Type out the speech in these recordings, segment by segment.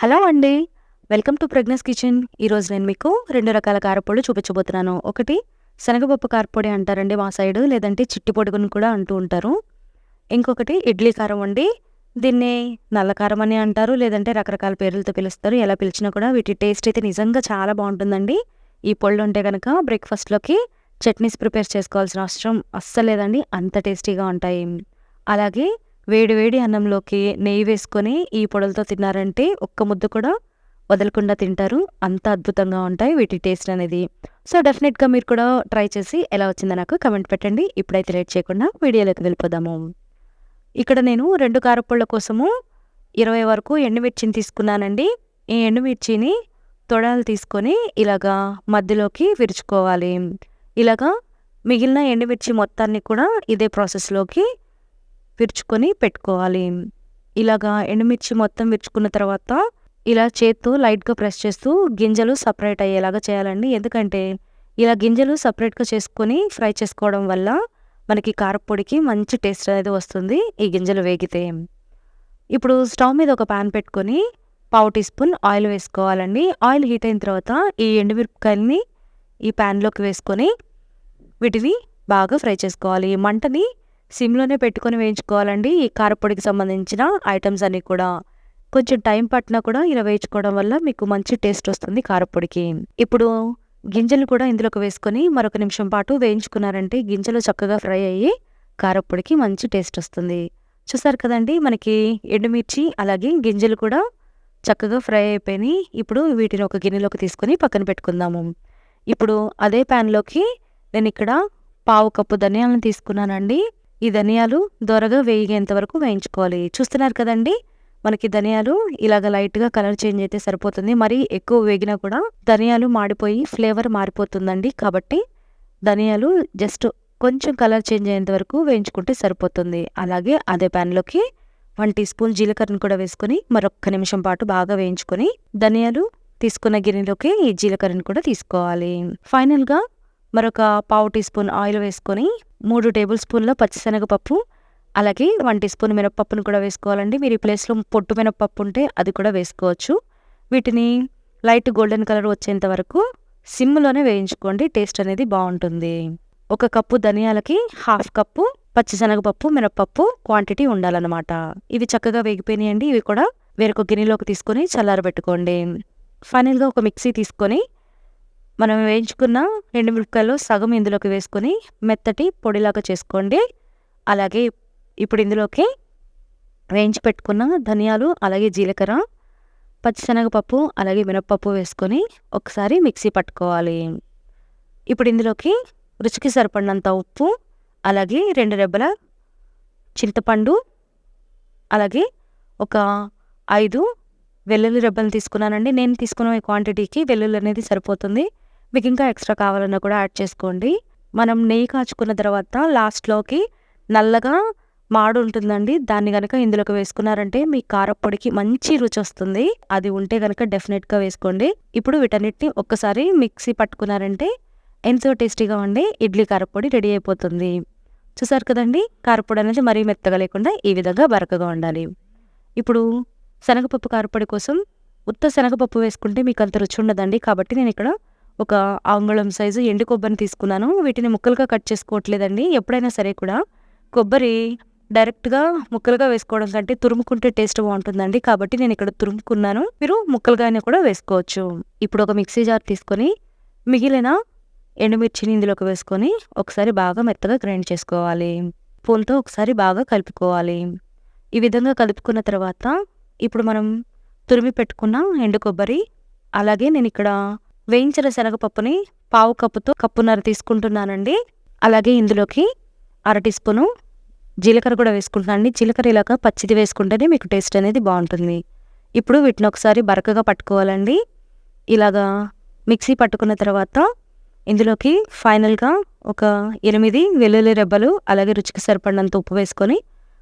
Hello అండి. Welcome to Pragna's kitchen. ఈరోజు నేను మీకు రెండు రకాల కారపొడి చూపించబోతున్నాను. ఒకటి శనగపప్పు కారపొడి అంటారండి మా సైడు లేదంటే చిట్టి పొడుగుని కూడా అంటూ ఉంటారు. ఇంకొకటి ఇడ్లీ కారం అండి. దీన్ని నల్ల కారం అని అంటారు లేదంటే రకరకాల పేర్లతో పిలుస్తారు. ఎలా పిలిచినా కూడా వీటి టేస్ట్ అయితే నిజంగా చాలా బాగుంటుందండి. ఈ పొళ్ళు ఉంటే కనుక బ్రేక్ఫాస్ట్లోకి చట్నీస్ ప్రిపేర్ చేసుకోవాల్సిన అవసరం అస్సలేదండి అంత టేస్టీగా ఉంటాయి. అలాగే వేడివేడి అన్నంలోకి నెయ్యి వేసుకొని ఈ పొడలతో తిన్నారంటే ఒక్క ముద్ద కూడా వదలకుండా తింటారు. అంత అద్భుతంగా ఉంటాయి వీటి టేస్ట్ అనేది. సో డెఫినెట్గా మీరు కూడా ట్రై చేసి ఎలా వచ్చిందో నాకు కమెంట్ పెట్టండి. ఇప్పుడైతే లేట్ చేయకుండా వీడియోలోకి వెళ్ళిపోదాము. ఇక్కడ నేను రెండు కారపొళ్ళ కోసము ఇరవై వరకు ఎండుమిర్చిని తీసుకున్నానండి. ఈ ఎండుమిర్చిని తొడాలు తీసుకొని ఇలాగా మధ్యలోకి విరుచుకోవాలి. ఇలాగా మిగిలిన ఎండుమిర్చి మొత్తాన్ని కూడా ఇదే ప్రాసెస్లోకి విరుచుకొని పెట్టుకోవాలి. ఇలాగా ఎండుమిర్చి మొత్తం విరుచుకున్న తర్వాత ఇలా చేత్తో లైట్గా ప్రెస్ చేస్తూ గింజలు సపరేట్ అయ్యేలాగా చేయాలండి. ఎందుకంటే ఇలా గింజలు సపరేట్గా చేసుకొని ఫ్రై చేసుకోవడం వల్ల మనకి కారపొడికి మంచి టేస్ట్ అనేది వస్తుంది ఈ గింజలు వేగితే. ఇప్పుడు స్టవ్ మీద ఒక ప్యాన్ పెట్టుకొని పావు టీ స్పూన్ ఆయిల్ వేసుకోవాలండి. ఆయిల్ హీట్ అయిన తర్వాత ఈ ఎండుమిరపకాయలని ఈ ప్యాన్లోకి వేసుకొని వీటిని బాగా ఫ్రై చేసుకోవాలి. మంటని సిమ్లోనే పెట్టుకొని వేయించుకోవాలండి. ఈ కారపొడికి సంబంధించిన ఐటమ్స్ అన్నీ కూడా కొంచెం టైం పట్టినా కూడా ఇలా వేయించుకోవడం వల్ల మీకు మంచి టేస్ట్ వస్తుంది కారపొడికి. ఇప్పుడు గింజలు కూడా ఇందులోకి వేసుకొని మరొక నిమిషం పాటు వేయించుకున్నారంటే గింజలు చక్కగా ఫ్రై అయ్యి కారపొడికి మంచి టేస్ట్ వస్తుంది. చూసారు కదండి మనకి ఎండుమిర్చి అలాగే గింజలు కూడా చక్కగా ఫ్రై అయిపోయినాయి. ఇప్పుడు వీటిని ఒక గిన్నెలోకి తీసుకొని పక్కన పెట్టుకుందాము. ఇప్పుడు అదే ప్యాన్లోకి నేను ఇక్కడ పావు కప్పు ధనియాలను తీసుకున్నానండి. ఈ ధనియాలు దొరగా వేగేంత వరకు వేయించుకోవాలి. చూస్తున్నారు కదండి? మనకి ధనియాలు ఇలాగ లైట్గా కలర్ చేంజ్ అయితే సరిపోతుంది. మరీ ఎక్కువ వేగినా కూడా ధనియాలు మాడిపోయి ఫ్లేవర్ మారిపోతుందండి. కాబట్టి ధనియాలు జస్ట్ కొంచెం కలర్ చేంజ్ అయ్యేంత వరకు వేయించుకుంటే సరిపోతుంది. అలాగే అదే ప్యాన్లోకి వన్ టీ స్పూన్ జీలకర్రను కూడా వేసుకొని మరొక్క నిమిషం పాటు బాగా వేయించుకొని ధనియాలు తీసుకున్న గిన్నెలోకి ఈ జీలకర్రను కూడా తీసుకోవాలి. ఫైనల్గా మరొక పావు టీ స్పూన్ ఆయిల్ వేసుకొని మూడు టేబుల్ స్పూన్ల పచ్చిశనగపప్పు అలాగే వన్ టీ స్పూన్ మినపప్పును కూడా వేసుకోవాలండి. మీరు ఈ ప్లేస్లో పొట్టు మినపప్పు ఉంటే అది కూడా వేసుకోవచ్చు. వీటిని లైట్ గోల్డెన్ కలర్ వచ్చేంత వరకు సిమ్లోనే వేయించుకోండి టేస్ట్ అనేది బాగుంటుంది. ఒక కప్పు ధనియాలకి హాఫ్ కప్పు పచ్చిశనగపప్పు మినపప్పు క్వాంటిటీ ఉండాలన్నమాట. ఇవి చక్కగా వేగిపోయినాయండి. ఇవి కూడా వేరొక గిన్నెలోకి తీసుకొని చల్లారబెట్టుకోండి. ఫైనల్గా ఒక మిక్సీ తీసుకొని మనం వేయించుకున్న ఎండుమిరపకాయలు సగం ఇందులోకి వేసుకొని మెత్తటి పొడిలాగా చేసుకోండి. అలాగే ఇప్పుడు ఇందులోకి వేయించి పెట్టుకున్న ధనియాలు అలాగే జీలకర్ర పచ్చిశనగపప్పు అలాగే మినప్పప్పు వేసుకొని ఒకసారి మిక్సీ పట్టుకోవాలి. ఇప్పుడు ఇందులోకి రుచికి సరిపడినంత ఉప్పు అలాగే రెండు రెబ్బల చింతపండు అలాగే ఒక ఐదు వెల్లుల్లి రెబ్బలు తీసుకున్నానండి. నేను తీసుకున్న ఈ క్వాంటిటీకి వెల్లుల్లి అనేది సరిపోతుంది. మీకు ఇంకా ఎక్స్ట్రా కావాలన్నా కూడా యాడ్ చేసుకోండి. మనం నెయ్యి కాచుకున్న తర్వాత లాస్ట్లోకి నల్లగా మాడు ఉంటుందండి. దాన్ని కనుక ఇందులోకి వేసుకున్నారంటే మీ కారపొడికి మంచి రుచి వస్తుంది అది ఉంటే కనుక డెఫినెట్గా వేసుకోండి. ఇప్పుడు వీటన్నిటిని ఒక్కసారి మిక్సీ పట్టుకున్నారంటే ఎంతో టేస్టీగా ఉండే ఇడ్లీ కారపొడి రెడీ అయిపోతుంది. చూసారు కదండి? కారపొడి అనేది మరీ మెత్తగా లేకుండా ఈ విధంగా బరకగా ఉండాలి. ఇప్పుడు శనగపప్పు కారపొడి కోసం ఉత్త శనగపప్పు వేసుకుంటే మీకు అంత రుచి ఉండదండి. కాబట్టి నేను ఇక్కడ ఒక అంగుళం సైజు ఎండు కొబ్బరిని తీసుకున్నాను. వీటిని ముక్కలుగా కట్ చేసుకోవట్లేదండి. ఎప్పుడైనా సరే కూడా కొబ్బరి డైరెక్ట్గా ముక్కలుగా వేసుకోవడం కంటే తురుముకుంటే టేస్ట్ బాగుంటుందండి. కాబట్టి నేను ఇక్కడ తురుముకున్నాను. మీరు ముక్కలుగానే కూడా వేసుకోవచ్చు. ఇప్పుడు ఒక మిక్సీ జార్ తీసుకొని మిగిలిన ఎండుమిర్చిని ఇందులోకి వేసుకొని ఒకసారి బాగా మెత్తగా గ్రైండ్ చేసుకోవాలి. పూలతో ఒకసారి బాగా కలుపుకోవాలి. ఈ విధంగా కలుపుకున్న తర్వాత ఇప్పుడు మనం తురిమి పెట్టుకున్న ఎండు కొబ్బరి అలాగే నేను ఇక్కడ వేయించిన శనగపప్పుని పావు కప్పుతో కప్పున్నర తీసుకుంటున్నానండి. అలాగే ఇందులోకి అర టీ స్పూను జీలకర్ర కూడా వేసుకుంటున్నానండి జీలకర్ర ఇలాగా పచ్చిది వేసుకుంటేనే మీకు టేస్ట్ అనేది బాగుంటుంది. ఇప్పుడు వీటిని ఒకసారి బరకగా పట్టుకోవాలండి. ఇలాగా మిక్సీ పట్టుకున్న తర్వాత ఇందులోకి ఫైనల్గా ఒక ఎనిమిది వెల్లుల్లి రెబ్బలు అలాగే రుచికి సరిపడినంత ఉప్పు వేసుకొని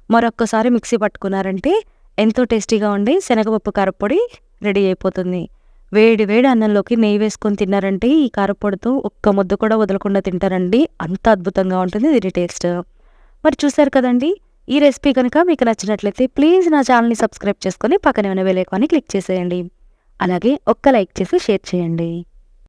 మరొక్కసారి మిక్సీ పట్టుకున్నారంటే ఎంతో టేస్టీగా ఉండి శనగపప్పు కారపొడి రెడీ అయిపోతుంది. వేడి వేడి అన్నంలోకి నెయ్యి వేసుకొని తిన్నారంటే ఈ కారపొడితో ఒక్క ముద్ద కూడా వదలకుండా తింటారండి. అంత అద్భుతంగా ఉంటుంది దీని టేస్ట్. మరి చూసారు కదండి ఈ రెసిపీ కనుక మీకు నచ్చినట్లయితే ప్లీజ్ నా ఛానల్ని సబ్స్క్రైబ్ చేసుకొని పక్కనే ఉన్న బెల్ క్లిక్ చేసేయండి. అలాగే ఒక్క లైక్ చేసి షేర్ చేయండి.